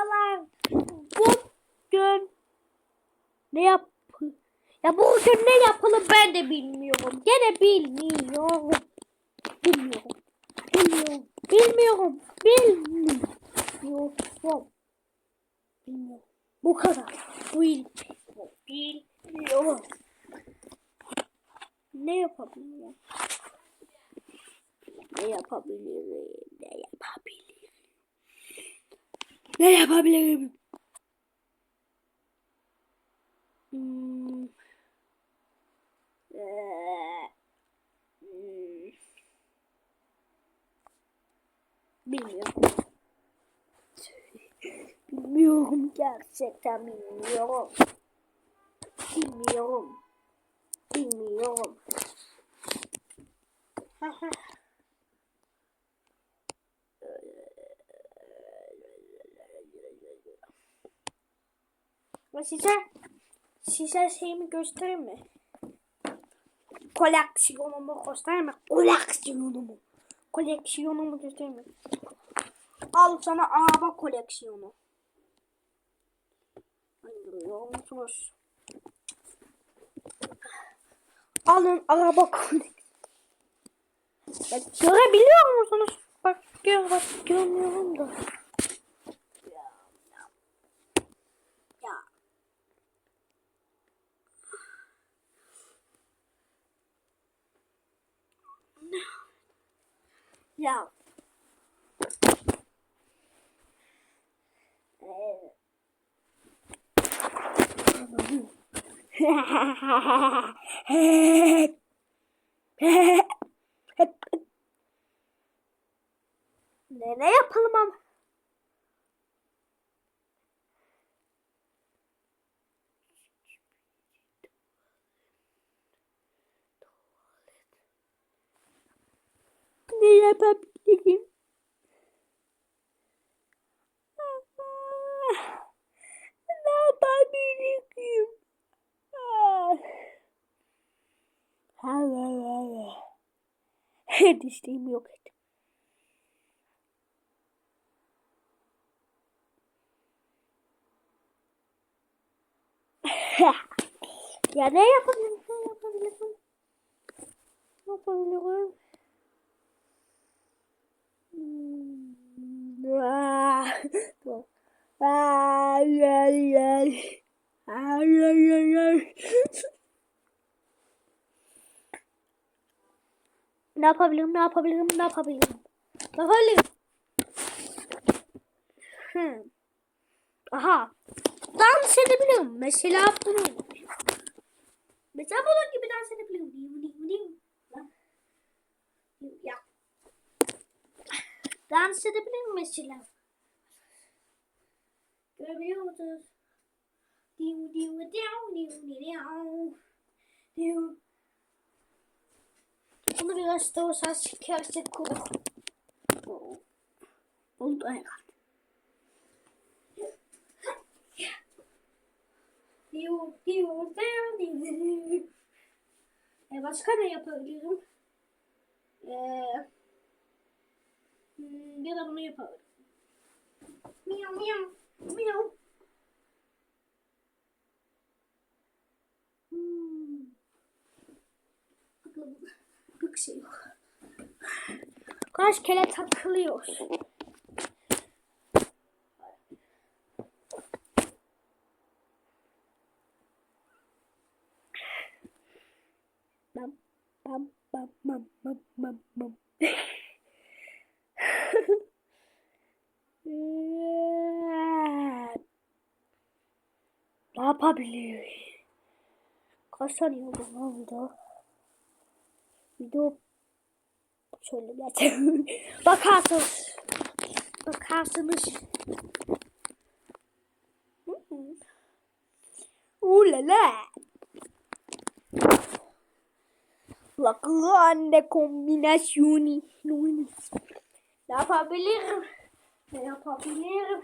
Merhabalar. Bugün ne yap? Ya bugün ne yapalım ben de bilmiyorum. Gene bilmiyorum. Bilmiyorum. Bilmiyorum. Bilmiyorum. Bilmiyorum. Bilmiyorum. Bu kadar. Bilmiyorum. Bilmiyorum. Ne yapabilirim? Ne yapabilirim? Ne yapabilirim? Ne yapabilirim? Hmm. Eee, hmm. Bilmiyorum. Bilmiyorum gerçekten bilmiyorum. Bilmiyorum. Bilmiyorum. Ve size size şeyimi göstereyim mi? Koleksiyonumu göstereyim mi? Koleksiyonumu. Koleksiyonumu göstereyim mi? Al sana araba koleksiyonu. Musunuz? Alın araba koleksiyonu. Görebiliyor musunuz? Bak gör bak görmüyorum da. Ya. ne ne yapalım ama? Ne yapabilirim? Ne yapabilirim? Dişliğim yok et. ya ne yapabilirim? Ne yapabilirim? Ne yapabilirim? Dur. Ay, ay, ay. Ay, ay, ay. Ne yapabilirim? Ne yapabilirim? Ne yapabilirim? Ne yapabilirim? Hmm. Aha. Dans edebilirim. Mesela bunu. Mesela bunun gibi dans edebilirim. Dans edebilirim mesela. Görebiliyor musunuz? Diu, diu, diu, diu, diu, diu. Bunu biraz da olsa çekersek olur. Oldu herhalde. Diu, diu, diu, diu. E başka ne yapabilirim? Ee, bir de bunu yapalım. Miyav miyav miyav. Hmm. Bakalım. Bir şey yok. Kaç kere takılıyor. Bam bam bam bam. Yapabilir? Kaç saniye oldu ne oldu? Video şöyle gerçekten bakarsınız. Bakarsınız. Uh la grande combinazioni. Ne yapabilirim? Ne yapabilirim?